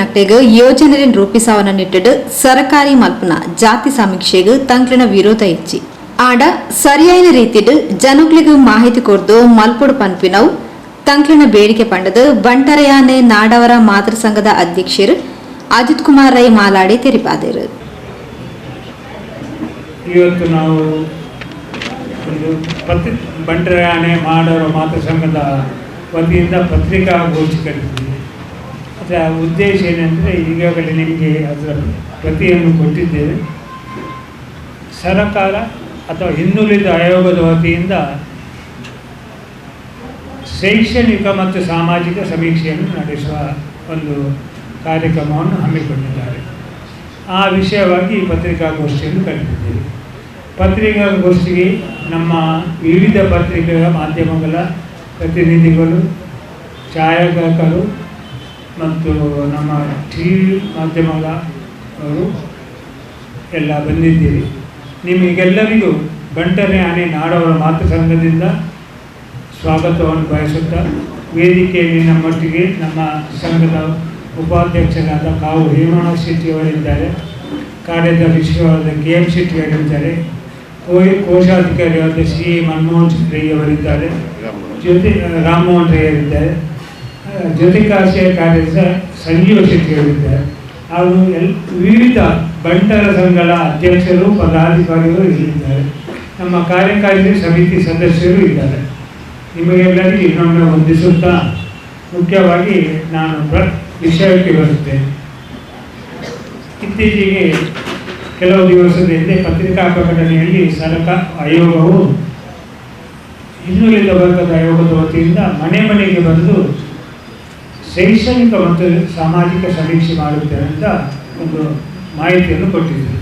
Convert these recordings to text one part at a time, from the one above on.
ನಕ್ಟೆಗ್ ಯೋಜನೆ ರೂಪಿಸವನ ನಿಟ್ಟಿಡು ಸರಕಾರಿ ಮಲ್ಪನ ಜಾತಿ ಸಮೀಕ್ಷೆಗ್ ತಂಕ್ಲಿನ ವಿರೋಧ ಇಚ್ಚಿ ಆಡ ಸರಿಯಾದ ರೀತಿಡ್ ಜನಗಳಿಗೆ ಮಾಹಿತಿ ಕೊಡ್ದು ಮಲ್ಪುಡು ಪನ್ಪಿನವು ತಂಕ್ಲಿನ ಬೇಡಿಕೆ ಪಂಡದು ಬಂಟರಯಾನೆ ನಾಡವರ ಮಾತೃ ಸಂಘದ ಅಧ್ಯಕ್ಷರು ಅಜಿತ್ ಕುಮಾರ್ ರೈ ಮಾಲಾಡಿ ತೆರಿಪಾದರು. ಇವತ್ತು ನಾವು ಮಾತೃ ಸಂಘದ ವತಿಯಿಂದ ಪತ್ರಿಕಾಗೋಷ್ಠಿ ಕರೆದಿದ್ದೀವಿ ಅದರ ಉದ್ದೇಶ ಏನಂದರೆ ಈಗಾಗಲೇ ನಿಮಗೆ ಅದರ ಪ್ರತಿಯನ್ನು ಕೊಟ್ಟಿದ್ದೇವೆ. ಸರಕಾರ ಅಥವಾ ಹಿಂದುಳಿದ ಆಯೋಗದ ವತಿಯಿಂದ ಶೈಕ್ಷಣಿಕ ಮತ್ತು ಸಾಮಾಜಿಕ ಸಮೀಕ್ಷೆಯನ್ನು ನಡೆಸುವ ಒಂದು ಕಾರ್ಯಕ್ರಮವನ್ನು ಹಮ್ಮಿಕೊಂಡಿದ್ದಾರೆ. ಆ ವಿಷಯವಾಗಿ ಈ ಪತ್ರಿಕಾಗೋಷ್ಠಿಯನ್ನು ಕರೆದಿದ್ದೇವೆ. ಪತ್ರಿಕಾಗೋಷ್ಠಿಗೆ ನಮ್ಮ ವಿವಿಧ ಪತ್ರಿಕೆಗಳ ಮಾಧ್ಯಮಗಳ ಪ್ರತಿನಿಧಿಗಳು, ಛಾಯಾಗ್ರಾಹಕರು ಮತ್ತು ನಮ್ಮ ಟಿ ವಿ ಮಾಧ್ಯಮಗಳು ಎಲ್ಲ ಬಂದಿದ್ದೀರಿ. ನಿಮಗೆಲ್ಲರಿಗೂ ಗಂಟನೆ ಆನೆ ನಾಡವರ ಮಾತೃ ಸಂಘದಿಂದ ಸ್ವಾಗತವನ್ನು ಬಯಸುತ್ತಾ ವೇದಿಕೆಯಲ್ಲಿ ನಮ್ಮೊಟ್ಟಿಗೆ ನಮ್ಮ ಸಂಘದ ಉಪಾಧ್ಯಕ್ಷರಾದ ಕಾವು ಹೇಮಣ್ಣ ಶೆಟ್ಟಿಯವರಿದ್ದಾರೆ ಕಾರ್ಯದರ್ಶಿಯಾದ ಕೆ ಎಂ ಶೆಟ್ಟಿಯವರಿದ್ದಾರೆ, ಕೋಯಿ ಕೋಶಾಧಿಕಾರಿಯಾದ ಶ್ರೀ ಮನಮೋಹನ್ ರೈ ಅವರಿದ್ದಾರೆ ಜೊತೆ ರಾಮಮೋಹನ್ ರೈ ಅವರಿದ್ದಾರೆ ಆ, ಜೊತೆ ಕಾಶಿಯ ಕಾರ್ಯದರ್ಶಿ ಸಂಜೀವ ಶೆಟ್ಟಿಯವರಿದ್ದಾರೆ ಹಾಗೂ ಎಲ್ ವಿವಿಧ ಬಂಟರ ಸಂಘಗಳ ಅಧ್ಯಕ್ಷರು ಪದಾಧಿಕಾರಿಗಳು ಇಲ್ಲಿದ್ದಾರೆ. ನಮ್ಮ ಕಾರ್ಯಕಾರಿ ಸಮಿತಿ ಸದಸ್ಯರು ಇದ್ದಾರೆ. ನಿಮಗೆಲ್ಲರಿಗೂ ಇನ್ನೊಮ್ಮೆ ವಂದಿಸುತ್ತಾ ಮುಖ್ಯವಾಗಿ ನಾನು ವಿಷಯಕ್ಕೆ ಬರುತ್ತೇನೆ. ಇತ್ತೀಚೆಗೆ ಕೆಲವು ದಿವಸದ ಹಿಂದೆ ಪತ್ರಿಕಾ ಪ್ರಕಟಣೆಯಲ್ಲಿ ಸರ್ಕಾರ ಆಯೋಗವು ಹಿಂದುಳಿದ ವರ್ಗದ ಆಯೋಗದ ವತಿಯಿಂದ ಮನೆ ಮನೆಗೆ ಬಂದು ಶೈಕ್ಷಣಿಕ ಮತ್ತು ಸಾಮಾಜಿಕ ಸಮೀಕ್ಷೆ ಮಾಡುತ್ತೇವೆ ಅಂತ ಒಂದು ಮಾಹಿತಿಯನ್ನು ಕೊಟ್ಟಿದೆ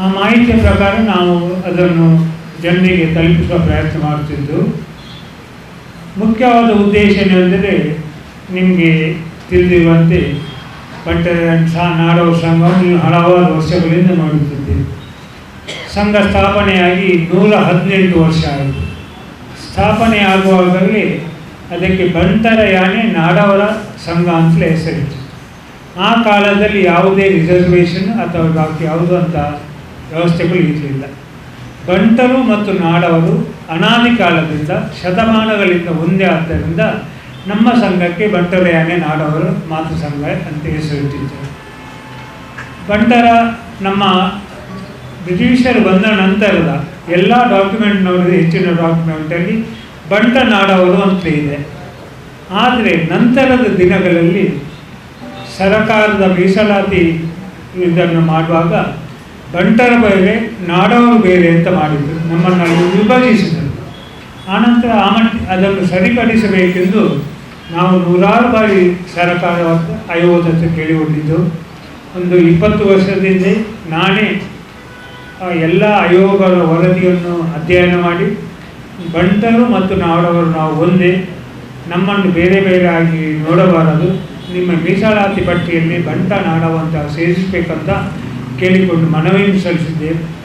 ಆ ಮಾಹಿತಿಯ ಪ್ರಕಾರ ನಾವು ಅದನ್ನು ಜನರಿಗೆ ತಲುಪಿಸುವ ಪ್ರಯತ್ನ ಮಾಡುತ್ತಿದ್ದು, ಮುಖ್ಯವಾದ ಉದ್ದೇಶ ಏನೆಂದರೆ ನಿಮಗೆ ತಿಳಿದಿರುವಂತೆ ಬಂಟ ಸಹ ನಾಡೋರ ಸಂಘವನ್ನು ನೀವು ಹಲವಾರು ವರ್ಷಗಳಿಂದ ನೋಡುತ್ತಿದ್ದೀರಿ. ಸಂಘ ಸ್ಥಾಪನೆಯಾಗಿ ನೂರ ಹದಿನೆಂಟು ವರ್ಷ ಆಯಿತು ಸ್ಥಾಪನೆ ಆಗುವಾಗಲೇ ಅದಕ್ಕೆ ಬಂಟರ ಯಾನೆ ನಾಡವರ ಸಂಘ ಅಂತಲೇ ಹೆಸರಿತ್ತು. ಆ ಕಾಲದಲ್ಲಿ ಯಾವುದೇ ರಿಸರ್ವೇಷನ್ ಅಥವಾ ಬಾಕಿ ಯಾವುದೂ ಅಂತ ವ್ಯವಸ್ಥೆಗಳು ಇರಲಿಲ್ಲ. ಬಂಟರು ಮತ್ತು ನಾಡವರು ಅನಾದಿ ಕಾಲದಿಂದ ಶತಮಾನಗಳಿಂದ ಒಂದೇ ಆದ್ದರಿಂದ ನಮ್ಮ ಸಂಘಕ್ಕೆ ಬಂಟರ ಯಾನೆ ನಾಡವರು ಮಾತೃ ಸಂಘ ಅಂತ ಹೆಸರಿಟ್ಟಿದ್ದರು. ಬಂಟರ ನಮ್ಮ ಬ್ರಿಟಿಷರು ಬಂದ ನಂತರದ ಎಲ್ಲ ಡಾಕ್ಯುಮೆಂಟ್ ಹೆಚ್ಚಿನ ಡಾಕ್ಯುಮೆಂಟಲ್ಲಿ ಬಂಟ ನಾಡವರು ಅಂತ ಇದೆ. ಆದರೆ ನಂತರದ ದಿನಗಳಲ್ಲಿ ಸರಕಾರದ ಮೀಸಲಾತಿ ಇದನ್ನು ಮಾಡುವಾಗ ಬಂಟರ ಬೇರೆ, ನಾಡವರು ಬೇರೆ ಅಂತ ಮಾಡಿದರು. ನಮ್ಮನ್ನು ವಿಭಜಿಸಿದರು. ಆನಂತರ ಆ ಮಟ್ಟ ಅದನ್ನು ಸರಿಪಡಿಸಬೇಕೆಂದು ನಾವು ನೂರಾರು ಬಾರಿ ಸರಕಾರ ಆಯೋಗದ ಹತ್ರ ಕೇಳಿಕೊಂಡಿದ್ದು. ಒಂದು ಇಪ್ಪತ್ತು ವರ್ಷದಿಂದ ನಾನೇ ಎಲ್ಲ ಆಯೋಗಗಳ ವರದಿಯನ್ನು ಅಧ್ಯಯನ ಮಾಡಿ ಬಂಟರು ಮತ್ತು ನಾಡವರು ನಾವು ಒಂದೇ, ನಮ್ಮನ್ನು ಬೇರೆ ಬೇರೆ ಆಗಿ ನೋಡಬಾರದು. ನಿಮ್ಮ ಮೀಸಲಾತಿ ಪಟ್ಟಿಯಲ್ಲಿ ಬಂಟ ನಾಡವಂತ ಸೇರಿಸಬೇಕಂತ ಕೇಳಿಕೊಂಡು ಮನವಿಯನ್ನು ಸಲ್ಲಿಸಿದ್ದೇವೆ.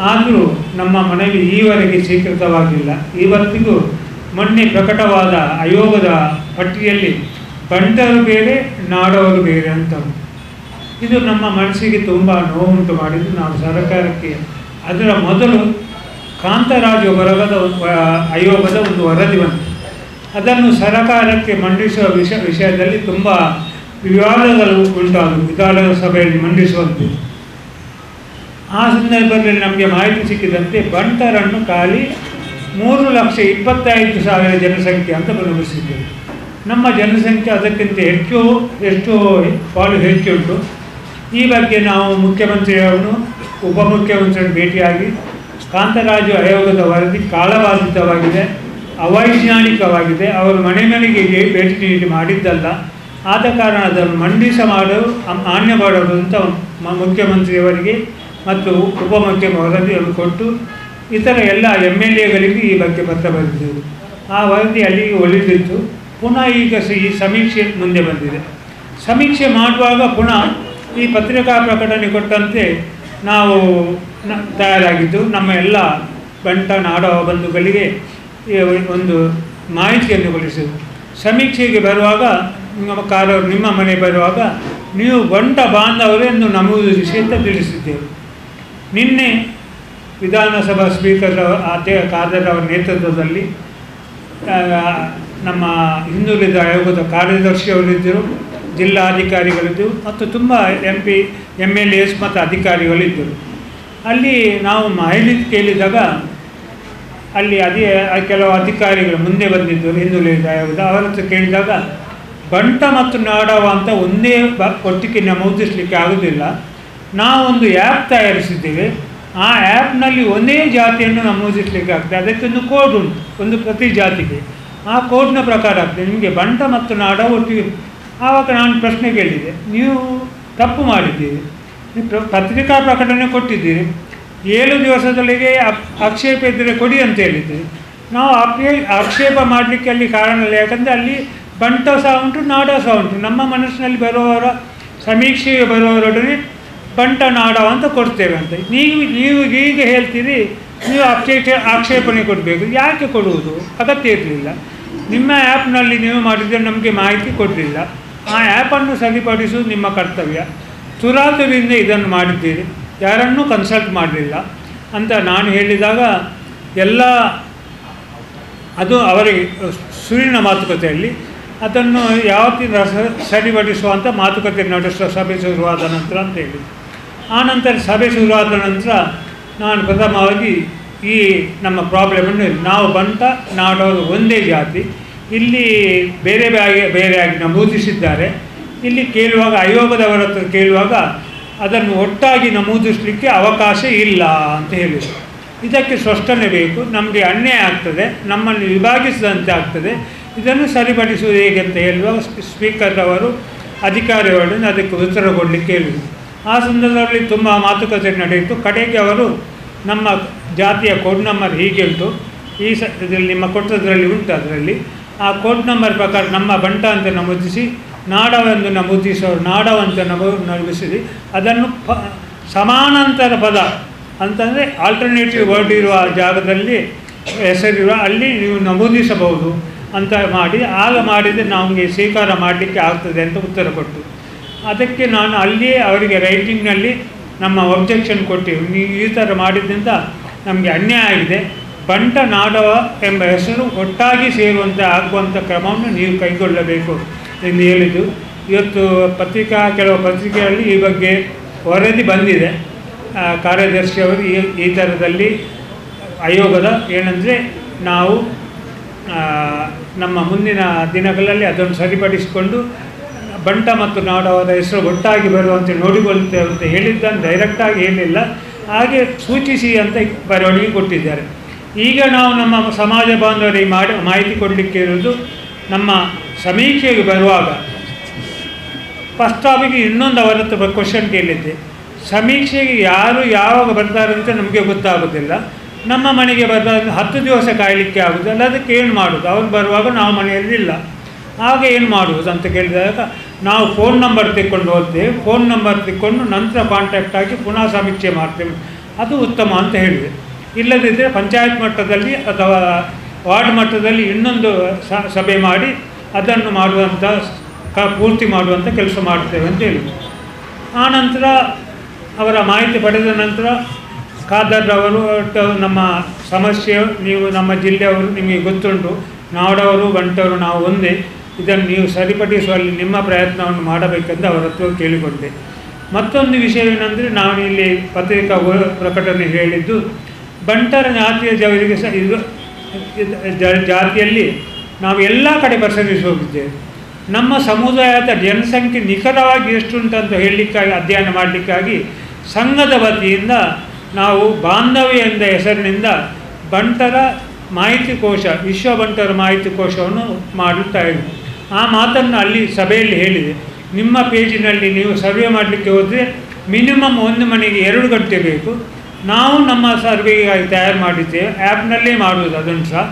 ಆದರೂ ನಮ್ಮ ಮನವಿ ಈವರೆಗೆ ಸ್ವೀಕೃತವಾಗಿಲ್ಲ. ಇವತ್ತಿಗೂ ಮೊನ್ನೆ ಪ್ರಕಟವಾದ ಆಯೋಗದ ಪಟ್ಟಿಯಲ್ಲಿ ಬಂಟರು ಬೇರೆ, ನಾಡವರು ಬೇರೆ ಅಂತ. ಇದು ನಮ್ಮ ಮನಸ್ಸಿಗೆ ತುಂಬ ನೋವುಂಟು ಮಾಡಿದ್ದು. ನಾವು ಸರ್ಕಾರಕ್ಕೆ ಅದರ ಮೊದಲು ಕಾಂತರಾಜು ಬರಗದ ಆಯೋಗದ ಒಂದು ವರದಿ ಬಂತು. ಅದನ್ನು ಸರಕಾರಕ್ಕೆ ಮಂಡಿಸುವ ವಿಷಯ ವಿಷಯದಲ್ಲಿ ತುಂಬ ವಿವಾದಗಳು ಉಂಟಾದವು. ವಿಧಾನಸಭೆಯಲ್ಲಿ ಮಂಡಿಸುವಂತೆ. ಆ ಸಂದರ್ಭದಲ್ಲಿ ನಮಗೆ ಮಾಹಿತಿ ಸಿಕ್ಕಿದಂತೆ ಬಂಟರನ್ನು ಖಾಲಿ ಮೂರು ಲಕ್ಷ ಇಪ್ಪತ್ತೈದು ಸಾವಿರ ಜನಸಂಖ್ಯೆ ಅಂತ ಗಮನಿಸಿದ್ದೇವೆ ನಮ್ಮ ಜನಸಂಖ್ಯೆ ಅದಕ್ಕಿಂತ ಹೆಚ್ಚು, ಎಷ್ಟು ಪಾಲು ಹೆಚ್ಚುಂಟು. ಈ ಬಗ್ಗೆ ನಾವು ಮುಖ್ಯಮಂತ್ರಿಯವರನ್ನು ಉಪಮುಖ್ಯಮಂತ್ರಿಯನ್ನು ಭೇಟಿಯಾಗಿ ಕಾಂತರಾಜು ಆಯೋಗದ ವರದಿ ಕಾಲಬಾಧಿತವಾಗಿದೆ ಅವೈಜ್ಞಾನಿಕವಾಗಿದೆ. ಅವರು ಮನೆ ಮನೆಗೆ ಭೇಟಿ ನೀಡಿ ಮಾಡಿದ್ದಲ್ಲ. ಆದ ಕಾರಣ ಅದನ್ನು ಮಂಡಿಸ ಮಾಡಲು ಮಾನ್ಯ ಮಾಡಲು ಅಂತ ಮುಖ್ಯಮಂತ್ರಿಯವರಿಗೆ ಮತ್ತು ಉಪಮುಖ್ಯ ವರದಿಯನ್ನು ಕೊಟ್ಟು, ಇತರ ಎಲ್ಲ ಎಂ ಎಲ್ ಎಗಳಿಗೂ ಈ ಬಗ್ಗೆ ಪತ್ರ ಬರೆದಿದ್ದೆವು ಆ ವರದಿ ಅಲ್ಲಿಗೆ ಒಲಿದಿತ್ತು ಪುನಃ ಈಗ ಈ ಸಮೀಕ್ಷೆ ಮುಂದೆ ಬಂದಿದೆ. ಸಮೀಕ್ಷೆ ಮಾಡುವಾಗ ಪುನಃ ಈ ಪತ್ರಿಕಾ ಪ್ರಕಟಣೆ ಕೊಟ್ಟಂತೆ ನಾವು ತಯಾರಾಗಿದ್ದು ನಮ್ಮ ಎಲ್ಲ ಬಂಟ ನಾಡ ಬಂಧುಗಳಿಗೆ ಒಂದು ಮಾಹಿತಿಯನ್ನು ಕೊಡಿಸಿದರು ಸಮೀಕ್ಷೆಗೆ ಬರುವಾಗ, ನಿಮ್ಮ ಕಾರವರು ನಿಮ್ಮ ಮನೆ ಬರುವಾಗ, ನೀವು ಬಂಟ ಬಾಂಧವರು ಎಂದು ನಮೂದಿಸಿ ಅಂತ ತಿಳಿಸಿದ್ದೆವು. ನಿನ್ನೆ ವಿಧಾನಸಭಾ ಸ್ಪೀಕರ್ ಅಧ್ಯಕ್ಷ ಖಾದರ್ ನೇತೃತ್ವದಲ್ಲಿ ನಮ್ಮ ಹಿಂದುಳಿದ ಆಯೋಗದ ಕಾರ್ಯದರ್ಶಿಯವರಿದ್ದರು. ಜಿಲ್ಲಾಧಿಕಾರಿಗಳಿದ್ದರು ಮತ್ತು ತುಂಬ M P M L S ಮತ್ತು ಅಧಿಕಾರಿಗಳಿದ್ದರು. ಅಲ್ಲಿ ನಾವು ಮಾಹಿತಿ ಕೇಳಿದಾಗ ಅಲ್ಲಿ ಅದೇ ಕೆಲವು ಅಧಿಕಾರಿಗಳು ಮುಂದೆ ಬಂದಿದ್ದರು ಹಿಂದುಳಿದ ಅವರ ಹತ್ರ ಕೇಳಿದಾಗ, ಬಂಟ ಮತ್ತು ನಾಡವ ಅಂತ ಒಂದೇ ಬ ಒಟ್ಟಿಗೆ ನಮೂದಿಸಲಿಕ್ಕೆ ಆಗೋದಿಲ್ಲ. ನಾವೊಂದು ಆ್ಯಪ್ ತಯಾರಿಸಿದ್ದೇವೆ. ಆ ಆ್ಯಪ್ನಲ್ಲಿ ಒಂದೇ ಜಾತಿಯನ್ನು ನಮೂದಿಸಲಿಕ್ಕೆ ಆಗ್ತದೆ. ಅದಕ್ಕೊಂದು ಕೋಡ್ ಉಂಟು, ಒಂದು ಪ್ರತಿ ಜಾತಿಗೆ. ಆ ಕೋಡ್ನ ಪ್ರಕಾರ ಆಗ್ತದೆ. ನಿಮಗೆ ಬಂಟ ಮತ್ತು ನಾಡ ಒಟ್ಟಿಗೆ ಆವಾಗ ನಾನು ಪ್ರಶ್ನೆ ಕೇಳಿದೆ, ನೀವು ತಪ್ಪು ಮಾಡಿದ್ದೀರಿ ಪತ್ರಿಕಾ ಪ್ರಕಟಣೆ ಕೊಟ್ಟಿದ್ದೀರಿ, ಏಳು ದಿವಸದೊಳಗೆ ಆಕ್ಷೇಪ ಇದ್ದರೆ ಕೊಡಿ ಅಂತ ಹೇಳಿದ್ದೀರಿ. ನಾವು ಅಪೇ ಆಕ್ಷೇಪ ಮಾಡಲಿಕ್ಕೆ ಅಲ್ಲಿ ಕಾರಣ ಇಲ್ಲ, ಯಾಕಂದರೆ ಅಲ್ಲಿ ಬಂಟ ಸಹ ಉಂಟು, ನಾಡ ಸಹ ಉಂಟು. ನಮ್ಮ ಮನಸ್ಸಿನಲ್ಲಿ ಬರುವವರ ಸಮೀಕ್ಷೆಗೆ ಬರುವವರೊಡನೆ ಬಂಟ, ನಾಡ ಅಂತ ಕೊಡ್ತೇವೆ ಅಂತ. ನೀವು ನೀವು ಈಗ ಹೇಳ್ತೀರಿ, ನೀವು ಆಕ್ಷೇಪ, ಆಕ್ಷೇಪಣೆ ಕೊಡಬೇಕು. ಯಾಕೆ ಕೊಡುವುದು? ಅಗತ್ಯ ಇರಲಿಲ್ಲ. ನಿಮ್ಮ ಆ್ಯಪ್ನಲ್ಲಿ ನೀವು ಮಾಡಿದರೆ ನಮಗೆ ಮಾಹಿತಿ ಕೊಡಲಿಲ್ಲ. ಆ ಆ್ಯಪನ್ನು ಸರಿಪಡಿಸುವುದು ನಿಮ್ಮ ಕರ್ತವ್ಯ. ತುರಾತುರಿಯಿಂದ ಇದನ್ನು ಮಾಡಿದ್ದೀರಿ. ಯಾರನ್ನೂ ಕನ್ಸಲ್ಟ್ ಮಾಡಲಿಲ್ಲ ಅಂತ ನಾನು ಹೇಳಿದಾಗ ಎಲ್ಲ ಅದು ಅವರಿಗೆ ಸುಳ್ಳಿನ ಮಾತುಕತೆಯಲ್ಲಿ ಅದನ್ನು ಯಾವತ್ತಿನ ಸರಿಪಡಿಸುವ ಸರಿಪಡಿಸುವಂಥ ಮಾತುಕತೆ ನಡೆಸುವ ಸಭೆ ಶುರುವಾದ ನಂತರ ಅಂತ ಹೇಳಿದೆ ಆ ನಂತರ ಸಭೆ ಶುರುವಾದ ನಂತರ ನಾನು ಪ್ರಥಮವಾಗಿ ಈ ನಮ್ಮ ಪ್ರಾಬ್ಲಮನ್ನು ನಾವು ಬಂತ ನಾಡೋರು ಒಂದೇ ಜಾತಿ. ಇಲ್ಲಿ ಬೇರೆ ಬೇರೆ ಬೇರೆಯಾಗಿ ನಮೂದಿಸಿದ್ದಾರೆ ಇಲ್ಲಿ ಕೇಳುವಾಗ ಆಯೋಗದವರ ಹತ್ರ ಕೇಳುವಾಗ ಅದನ್ನು ಒಟ್ಟಾಗಿ ನಮೂದಿಸಲಿಕ್ಕೆ ಅವಕಾಶ ಇಲ್ಲ ಅಂತ ಹೇಳಿದರು. ಇದಕ್ಕೆ ಸ್ಪಷ್ಟನೆ ಬೇಕು. ನಮಗೆ ಅನ್ಯಾಯ ಆಗ್ತದೆ. ನಮ್ಮನ್ನು ವಿಭಾಗಿಸಿದಂತೆ ಆಗ್ತದೆ. ಇದನ್ನು ಸರಿಪಡಿಸುವುದು ಹೇಗೆ ಅಂತ ಹೇಳುವಾಗ ಸ್ಪೀ- ಸ್ಪೀಕರ್ ಅವರು ಅಧಿಕಾರಿಗಳನ್ನು ಅದಕ್ಕೆ ಉತ್ತರ ಕೊಡಲಿಕ್ಕೆ ಹೇಳಿದರು. ಆ ಸಂದರ್ಭದಲ್ಲಿ ತುಂಬ ಮಾತುಕತೆ ನಡೆಯಿತು. ಕಡೆಗೆ ಅವರು ನಮ್ಮ ಜಾತಿಯ ಕೋಡ್ ನಂಬರ್ ಹೀಗೆ ಉಂಟು ಈ ಸ, ಇದರಲ್ಲಿ ನಿಮ್ಮ ಕೊಟ್ಟದ್ರಲ್ಲಿ ಉಂಟು, ಅದರಲ್ಲಿ. ಆ ಕೋಡ್ ನಂಬರ್ ಪ್ರಕಾರ ನಮ್ಮ ಬಂಟ ಅಂತ ನಮೂದಿಸಿ ನಾಡವೆಂದು ನಮೂದಿಸೋರು ನಾಡವಂತ ನಮೂ ನಮೂದಿಸಿ ಅದನ್ನು ಪ ಸಮಾನಾಂತರ ಪದ ಅಂತಂದರೆ ಆಲ್ಟರ್ನೇಟಿವ್ ವರ್ಡ್ ಇರುವ ಜಾಗದಲ್ಲಿ ಹೆಸರಿರುವ, ಅಲ್ಲಿ ನೀವು ನಮೂದಿಸಬಹುದು ಅಂತ ಮಾಡಿ, ಆಗ ಮಾಡಿದರೆ ನಮಗೆ ಸ್ವೀಕಾರ ಮಾಡಲಿಕ್ಕೆ ಆಗ್ತದೆ ಅಂತ ಉತ್ತರ ಕೊಟ್ಟು. ಅದಕ್ಕೆ ನಾನು ಅಲ್ಲಿಯೇ ಅವರಿಗೆ ರೈಟಿಂಗ್ನಲ್ಲಿ ನಮ್ಮ ಒಬ್ಜೆಕ್ಷನ್ ಕೊಟ್ಟಿವಿ. ನೀವು ಈ ಥರ ಮಾಡಿದ್ದರಿಂದ ನಮಗೆ ಅನ್ಯಾಯ ಆಗಿದೆ. ಬಂಟ ನಾಡವ ಎಂಬ ಹೆಸರು ಒಟ್ಟಾಗಿ ಸೇರುವಂತೆ ಆಗುವಂಥ ಕ್ರಮವನ್ನು ನೀವು ಕೈಗೊಳ್ಳಬೇಕು. ಎಂದು ಹೇಳಿದ್ದು, ಇವತ್ತು ಪತ್ರಿಕಾ, ಕೆಲವು ಪತ್ರಿಕೆಯಲ್ಲಿ ಈ ಬಗ್ಗೆ ವರದಿ ಬಂದಿದೆ. ಕಾರ್ಯದರ್ಶಿಯವರು ಈ ಈ ಥರದಲ್ಲಿ ಆಯೋಗದ ಏನಂದರೆ ನಾವು ನಮ್ಮ ಮುಂದಿನ ದಿನಗಳಲ್ಲಿ ಅದನ್ನು ಸರಿಪಡಿಸಿಕೊಂಡು ಬಂಟ ಮತ್ತು ನಾಡವರ ಹೆಸರು ಒಟ್ಟಾಗಿ ಬರುವಂತೆ ನೋಡಿಕೊಳ್ಳುತ್ತೇವೆ ಅಂತ ಹೇಳಿದ್ದನ್ನು ಡೈರೆಕ್ಟಾಗಿ ಹೇಳಿಲ್ಲ. ಹಾಗೆ ಸೂಚಿಸಿ ಅಂತ ಬರವಣಿಗೆ ಕೊಟ್ಟಿದ್ದಾರೆ. ಈಗ ನಾವು ನಮ್ಮ ಸಮಾಜ ಬಾಂಧವರಿಗೆ ಮಾಡಿ, ಮಾಹಿತಿ ಕೊಡಲಿಕ್ಕೆ ಇರುವುದು ನಮ್ಮ ಸಮೀಕ್ಷೆಗೆ ಬರುವಾಗ. ಫಸ್ಟ್ ಟಾಪಿಗೆ ಇನ್ನೊಂದು ಅವರ ಹತ್ರ ಕ್ವಶನ್ ಕೇಳಿದ್ದೆ. ಸಮೀಕ್ಷೆಗೆ ಯಾರು ಯಾವಾಗ ಬರ್ತಾರೆ ಅಂತ ನಮಗೆ ಗೊತ್ತಾಗೋದಿಲ್ಲ. ನಮ್ಮ ಮನೆಗೆ ಬರ್ತಾರೆ ಹತ್ತು ದಿವಸ ಕಾಯಲಿಕ್ಕೆ ಆಗೋದಿಲ್ಲ. ಅದಕ್ಕೆ ಏನು ಮಾಡೋದು? ಅವ್ರು ಬರುವಾಗ ನಾವು ಮನೆಯಲ್ಲಿಲ್ಲ ಆಗ ಏನು ಮಾಡುವುದು ಅಂತ ಕೇಳಿದಾಗ, ನಾವು ಫೋನ್ ನಂಬರ್ ತೆಕ್ಕೊಂಡು ಹೋಗ್ತೇವೆ ಫೋನ್ ನಂಬರ್ ತೆಕ್ಕೊಂಡು ನಂತರ ಕಾಂಟ್ಯಾಕ್ಟ್ ಆಗಿ ಪುನಃ ಸಮೀಕ್ಷೆ ಮಾಡ್ತೇವೆ. ಅದು ಉತ್ತಮ ಅಂತ ಹೇಳಿದೆ. ಇಲ್ಲದಿದ್ದರೆ ಪಂಚಾಯತ್ ಮಟ್ಟದಲ್ಲಿ ಅಥವಾ ವಾರ್ಡ್ ಮಟ್ಟದಲ್ಲಿ ಇನ್ನೊಂದು ಸಭೆ ಮಾಡಿ ಅದನ್ನು ಮಾಡುವಂಥ ಕ, ಪೂರ್ತಿ ಮಾಡುವಂಥ ಕೆಲಸ ಮಾಡ್ತೇವೆ ಅಂತ ಹೇಳಿದರು ಆ ನಂತರ ಅವರ ಮಾಹಿತಿ ಪಡೆದ ನಂತರ ಖಾದರ್ ಅವರು ನಮ್ಮ ಸಮಸ್ಯೆ, ನೀವು ನಮ್ಮ ಜಿಲ್ಲೆಯವರು ನಿಮಗೆ ಗೊತ್ತುಂಟು. ನಾಡವರು ಗಂಟವರು ನಾವು ಒಂದೇ. ಇದನ್ನು ನೀವು ಸರಿಪಡಿಸುವಲ್ಲಿ ನಿಮ್ಮ ಪ್ರಯತ್ನವನ್ನು ಮಾಡಬೇಕೆಂದು ಅವರ ಹತ್ರ ಕೇಳಿಕೊಂಡೆ. ಮತ್ತೊಂದು ವಿಷಯವೇನೆಂದರೆ ನಾನು ಇಲ್ಲಿ ಪತ್ರಿಕಾ ಪ್ರಕಟಣೆ ಹೇಳಿದ್ದು ಬಂಟರ ಜಾತಿಯ ಜವರಿಗೆ ಜಾತಿಯಲ್ಲಿ ನಾವು ಎಲ್ಲ ಕಡೆ ಪಸರಿಸಿ ಹೋಗಿದ್ದೇವೆ. ನಮ್ಮ ಸಮುದಾಯದ ಜನಸಂಖ್ಯೆ ನಿಖರವಾಗಿ ಎಷ್ಟುಂಟಂತ ಹೇಳಲಿಕ್ಕಾಗಿ, ಅಧ್ಯಯನ ಮಾಡಲಿಕ್ಕಾಗಿ ಸಂಘದ ವತಿಯಿಂದ ನಾವು ಬಾಂಧವ್ಯ ಎಂದ ಹೆಸರಿನಿಂದ ಬಂಟರ ಮಾಹಿತಿ ಕೋಶ, ವಿಶ್ವ ಬಂಟರ ಮಾಹಿತಿ ಕೋಶವನ್ನು ಮಾಡುತ್ತಾ ಇದ್ದೆವು ಆ ಮಾತನ್ನು ಅಲ್ಲಿ ಸಭೆಯಲ್ಲಿ ಹೇಳಿದೆ. ನಿಮ್ಮ ಪೇಜಿನಲ್ಲಿ ನೀವು ಸರ್ವೆ ಮಾಡಲಿಕ್ಕೆ ಹೋದರೆ ಮಿನಿಮಮ್ ಒಂದು ಮನೆಗೆ ಎರಡು ಗಂಟೆ ಬೇಕು. ನಾವು ನಮ್ಮ ಸರ್ವೆಗಾಗಿ ತಯಾರು ಮಾಡಿದ್ದೇವೆ ಆ್ಯಪ್ನಲ್ಲೇ ಮಾಡುವುದು ಅದನ್ನು ಸಹ.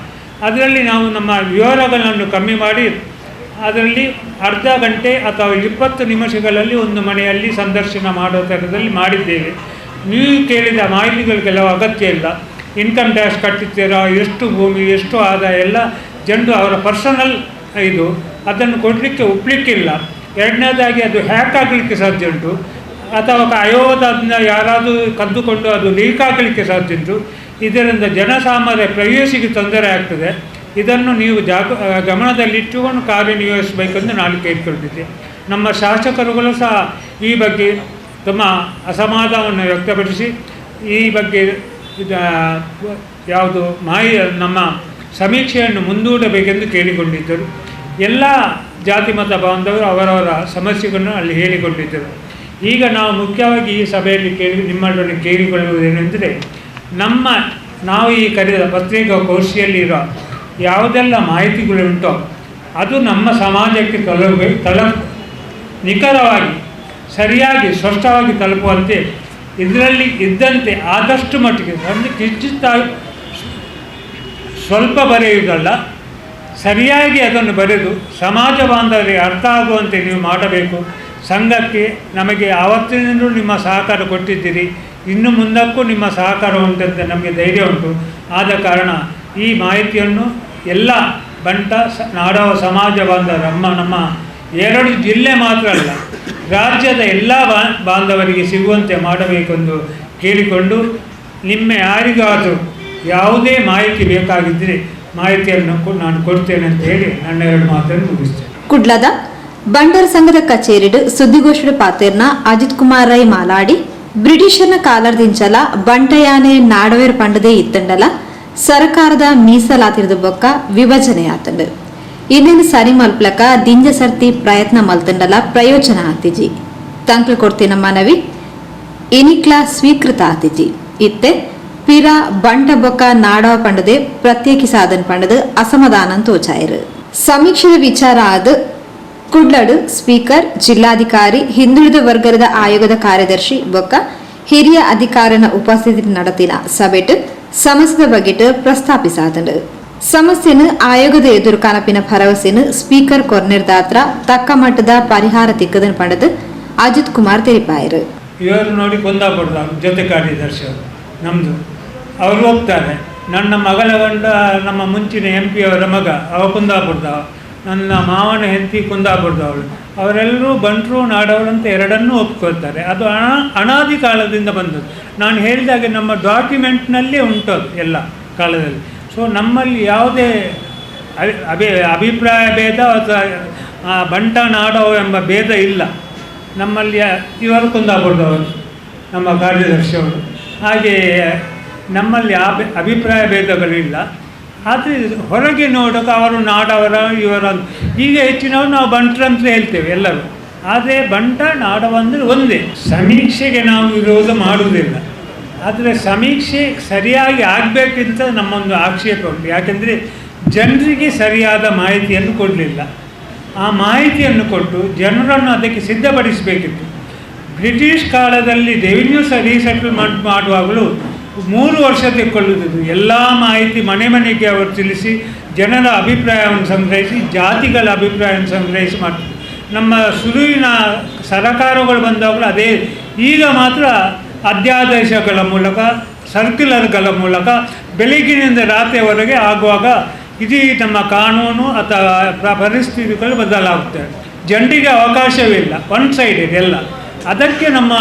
ಅದರಲ್ಲಿ ನಾವು ನಮ್ಮ ವಿವರಗಳನ್ನು ಕಮ್ಮಿ ಮಾಡಿ, ಅದರಲ್ಲಿ ಅರ್ಧ ಗಂಟೆ ಅಥವಾ ಇಪ್ಪತ್ತು ನಿಮಿಷಗಳಲ್ಲಿ ಒಂದು ಮನೆಯಲ್ಲಿ ಸಂದರ್ಶನ ಮಾಡೋ ಥರದಲ್ಲಿ ಮಾಡಿದ್ದೇವೆ. ನೀವು ಕೇಳಿದ ಮಾಹಿತಿಗಳು ಕೆಲವು ಅಗತ್ಯ ಇಲ್ಲ. ಇನ್ಕಮ್ ಟ್ಯಾಕ್ಸ್ ಕಟ್ಟುತ್ತೀರಾ ಎಷ್ಟು ಭೂಮಿ, ಎಷ್ಟು ಆದಾಯ, ಎಲ್ಲ ಜನರು ಅವರ ಪರ್ಸನಲ್ ಇದು. ಅದನ್ನು ಕೊಡಲಿಕ್ಕೆ ಒಪ್ಪಲಿಕ್ಕಿಲ್ಲ ಎರಡನೇದಾಗಿ ಅದು ಹ್ಯಾಕ್ ಆಗಲಿಕ್ಕೆ ಸಾಧ್ಯ ಉಂಟು. ಅಥವಾ ಅಯೋಧ ಯಾರಾದರೂ ಕದ್ದುಕೊಂಡು ಅದು ಲೀಕಾಗಲಿಕ್ಕೆ ಸಾಧ್ಯ ಉಂಟು ಇದರಿಂದ ಜನಸಾಮಾನ್ಯ ಪ್ರವೇಶಿಗೆ ತೊಂದರೆ ಆಗ್ತದೆ. ಇದನ್ನು ನೀವು ಜಾಗ ಗಮನದಲ್ಲಿಟ್ಟುಕೊಂಡು ಕಾರ್ಯನಿರ್ವಹಿಸಬೇಕೆಂದು ನಾನು ಕೇಳ್ಕೊಳ್ತಿದ್ದೆ. ನಮ್ಮ ಶಾಸಕರುಗಳು ಸಹ ಈ ಬಗ್ಗೆ ತಮ್ಮ ಅಸಮಾಧಾನವನ್ನು ವ್ಯಕ್ತಪಡಿಸಿ, ಈ ಬಗ್ಗೆ ಯಾವುದು ಮಾಹಿತಿ, ನಮ್ಮ ಸಮೀಕ್ಷೆಯನ್ನು ಮುಂದೂಡಬೇಕೆಂದು ಕೇಳಿಕೊಂಡಿದ್ದರು. ಎಲ್ಲ ಜಾತಿ ಮತ ಬಾಂಧವರು ಅವರವರ ಸಮಸ್ಯೆಗಳನ್ನು ಅಲ್ಲಿ ಹೇಳಿಕೊಂಡಿದ್ದರು. ಈಗ ನಾವು ಮುಖ್ಯವಾಗಿ ಈ ಸಭೆಯಲ್ಲಿ ಕೇಳಿ ನಿಮ್ಮಲ್ಲಿ ಕೇಳಿಕೊಳ್ಳುವುದೇನೆಂದರೆ ನಮ್ಮ, ನಾವು ಈ ಕರೆದ ಕೌಶಿಯಲ್ಲಿರುವ ಯಾವುದೆಲ್ಲ ಮಾಹಿತಿಗಳುಂಟೋ, ಅದು ನಮ್ಮ ಸಮಾಜಕ್ಕೆ ತಲುಪ ತಲ, ನಿಖರವಾಗಿ, ಸರಿಯಾಗಿ, ಸ್ಪಷ್ಟವಾಗಿ ತಲುಪುವಂತೆ, ಇದರಲ್ಲಿ ಇದ್ದಂತೆ ಆದಷ್ಟು ಮಟ್ಟಿಗೆ ಒಂದು ಕಿಂಚಿತ್ತ ಸ್ವಲ್ಪ ಬರೆಯುವುದಲ್ಲ, ಸರಿಯಾಗಿ ಅದನ್ನು ಬರೆದು, ಸಮಾಜ ಬಾಂಧವರಿಗೆ ಅರ್ಥ ಆಗುವಂತೆ ನೀವು ಮಾಡಬೇಕು. ಸಂಘಕ್ಕೆ ನಮಗೆ ಆವತ್ತಿನಿಂದಲೂ ನಿಮ್ಮ ಸಹಕಾರ ಕೊಟ್ಟಿದ್ದೀರಿ, ಇನ್ನು ಮುಂದಕ್ಕೂ ನಿಮ್ಮ ಸಹಕಾರ ಉಂಟಂತೆ ನಮಗೆ ಧೈರ್ಯ ಉಂಟು. ಆದ ಕಾರಣ ಈ ಮಾಹಿತಿಯನ್ನು ಎಲ್ಲ ಬಂಟ ಸ, ನಾಡವ ಸಮಾಜ ಬಾಂಧವರು, ನಮ್ಮ ನಮ್ಮ ಎರಡು ಜಿಲ್ಲೆ ಮಾತ್ರ ಅಲ್ಲ, ರಾಜ್ಯದ ಎಲ್ಲ ಬಾ, ಬಾಂಧವರಿಗೆ ಸಿಗುವಂತೆ ಮಾಡಬೇಕೆಂದು ಕೇಳಿಕೊಂಡು ನಿಮ್ಮ ಯಾರಿಗಾದರೂ ಯಾವುದೇ ಮಾಹಿತಿ ಬೇಕಾಗಿದ್ದರೆ ಮಾಹಿತಿಯನ್ನು ನಾನು ಕೊಡ್ತೇನೆ ಅಂತ ಹೇಳಿ ನನ್ನ ಎರಡು ಮಾತನ್ನು ಮುಗಿಸ್ತೇನೆ. ಕುಡ್ಲದ? ಬಂಡರ್ ಸಂಘದ ಕಚೇರಿಡ್ ಸುದ್ದಿಗೋಷ್ಠಿ ಪಾತೆರ್ನ ಅಜಿತ್ ಕುಮಾರ್ ರೈ ಮಾಲಾಡಿ, ಬ್ರಿಟಿಷರ್ನ ಕಾಲರ್ದಿಂಚಲ ಬಂಟಯಾನೆ ನಾಡವೇರ್ ಪಂಡದೆ ಇತ್ತಂಡಲ ಸರ್ಕಾರದ ಮೀಸಲಾತಿರದ ಬೊಕ್ಕ ವಿಭಜನೆ ಆತಂಡ್ ಇನ್ನೇನು ಸರಿ ಮಲ್ಪ್ಲಕ ದಿಂಜ ಸರ್ತಿ ಪ್ರಯತ್ನ ಮಲ್ತಂಡಲ ಪ್ರಯೋಜನ ಆತಿಜಿ. ತಂಕ್ಲು ಕೊಡ್ತಿನ ಮನವಿ, ಇನಿಕ್ಲ ಸ್ವೀಕೃತ ಆತಿಜಿ. ಇತ್ತೆ ಪಿರ ಬಂಟ ಬೊಕ್ಕ ನಾಡವ ಪಂಡದೆ ಪ್ರತ್ಯೇಕಿಸಾದನ್ ಪಂಡದು ಅಸಮಾಧಾನ ತೋಚಾಯರು. ಸಮೀಕ್ಷೆ ವಿಚಾರ ಆದ ಕುಡ್ಲಡು, ಸ್ಪೀಕರ್, ಜಿಲ್ಲಾಧಿಕಾರಿ, ಹಿಂದುಳಿದ ವರ್ಗದ ಆಯೋಗದ ಕಾರ್ಯದರ್ಶಿ ಬೊಕ್ಕ ಹಿರಿಯ ಅಧಿಕಾರನ ಉಪಸ್ಥಿತಿ ನಡತಿನ ಸಭೆಟ್ ಸಮಸ್ಯೆ ಬಗೆಟ್ ಪ್ರಸ್ತಾಪಿಸಾದನು ಸಮಸ್ಯೆ ಆಯೋಗದ ಎದುರು ಕನಪಿನ ಭರವಸೆನು ಸ್ಪೀಕರ್ ಕೊರ್ನಿರ್ದಾತ್ರ ತಕ್ಕ ಮಟ್ಟದ ಪರಿಹಾರ ತಿಕ್ಕದನ್ನು ಪಡೆದು ಅಜಿತ್ ಕುಮಾರ್ ತಿಳಿಪಾಯರು. ಇವರು ನೋಡಿ ಕುಂದಾಪುರದ ಜೊತೆ ಕಾರ್ಯದರ್ಶಿ ಅವರು ನಮ್ಮದು ಅವರು ಹೋಗ್ತಾರೆ. ನನ್ನ ಮಗಳ ಗಂಡ ನಮ್ಮ ಮುಂಚಿನ ಎಂ ಪಿ ಅವರ ಮಗ, ಅವ ಕುಂದಾಪುರದವ ನನ್ನ ಮಾವನ ಹೆಂಡತಿ ಕುಂದಾಪುರದವಳು ಅವರೆಲ್ಲರೂ ಬಂಟರು ಅಂತ ಎರಡನ್ನೂ ಒಪ್ಕೊಳ್ತಾರೆ. ಅದು ಅಣ, ಅನಾದಿ ಕಾಲದಿಂದ ಬಂದದ್ದು. ನಾನು ಹೇಳಿದಾಗೆ ನಮ್ಮ ಡಾಕ್ಯುಮೆಂಟ್ನಲ್ಲೇ ಉಂಟು ಎಲ್ಲ ಕಾಲದಲ್ಲಿ. ಸೊ ನಮ್ಮಲ್ಲಿ ಯಾವುದೇ ಅಭಿ ಅಭಿ, ಅಭಿಪ್ರಾಯ ಭೇದ ಅಥವಾ ಬಂಟ ನಾಡವ ಎಂಬ ಭೇದ ಇಲ್ಲ. ನಮ್ಮಲ್ಲಿ ಇವರು ಕುಂದಾಪುರದವರು, ನಮ್ಮ ಕಾರ್ಯದರ್ಶಿಯವರು. ಹಾಗೆ ನಮ್ಮಲ್ಲಿ ಅಭಿಪ್ರಾಯ ಭೇದಗಳಿಲ್ಲ. ಆದರೆ ಹೊರಗೆ ನೋಡೋಕೆ ಅವರು ನಾಡವರ ಇವರ ಈಗ ಹೆಚ್ಚಿನವರು ನಾವು ಬಂಟ್ರ ಅಂತ ಹೇಳ್ತೇವೆ ಎಲ್ಲರೂ. ಆದರೆ ಬಂಟ, ನಾಡವ ಅಂದರೆ ಒಂದೇ. ಸಮೀಕ್ಷೆಗೆ ನಾವು ವಿರೋಧ ಮಾಡುವುದಿಲ್ಲ. ಆದರೆ ಸಮೀಕ್ಷೆ ಸರಿಯಾಗಿ ಆಗಬೇಕಿಂತ ನಮ್ಮೊಂದು ಆಕ್ಷೇಪ ಉಂಟು. ಯಾಕೆಂದರೆ ಜನರಿಗೆ ಸರಿಯಾದ ಮಾಹಿತಿಯನ್ನು ಕೊಡಲಿಲ್ಲ. ಆ ಮಾಹಿತಿಯನ್ನು ಕೊಟ್ಟು ಜನರನ್ನು ಅದಕ್ಕೆ ಸಿದ್ಧಪಡಿಸಬೇಕಿತ್ತು. ಬ್ರಿಟಿಷ್ ಕಾಲದಲ್ಲಿ ರೆವಿನ್ಯೂ ಸ ರೀಸೆಟಲ್ಮೆಂಟ್ ಮಾಡುವಾಗಲೂ ಮೂರು ವರ್ಷ ತೆಕ್ಕೊಳ್ಳುವುದು ಎಲ್ಲ ಮಾಹಿತಿ ಮನೆ ಮನೆಗೆ ಅವರು ತಿಳಿಸಿ, ಜನರ ಅಭಿಪ್ರಾಯವನ್ನು ಸಂಗ್ರಹಿಸಿ, ಜಾತಿಗಳ ಅಭಿಪ್ರಾಯವನ್ನು ಸಂಗ್ರಹಿಸಿ ಮಾಡ್ತಾರೆ. ನಮ್ಮ ಸುರುವಿನ ಸರಕಾರಗಳು ಬಂದಾಗಲೂ ಅದೇ, ಈಗ ಮಾತ್ರ ಅಧ್ಯಾದೇಶಗಳ ಮೂಲಕ, ಸರ್ಕ್ಯುಲರ್ಗಳ ಮೂಲಕ ಬೆಳಗಿನಿಂದ ರಾತ್ರಿವರೆಗೆ ಆಗುವಾಗ ಇಡೀ ನಮ್ಮ ಕಾನೂನು ಅಥವಾ ಪ್ರ- ಪರಿಸ್ಥಿತಿಗಳು ಬದಲಾಗುತ್ತೆ ಜನರಿಗೆ ಅವಕಾಶವಿಲ್ಲ ಒನ್ ಸೈಡೆಡ್ ಎಲ್ಲ. ಅದಕ್ಕೆ ನಮ್ಮ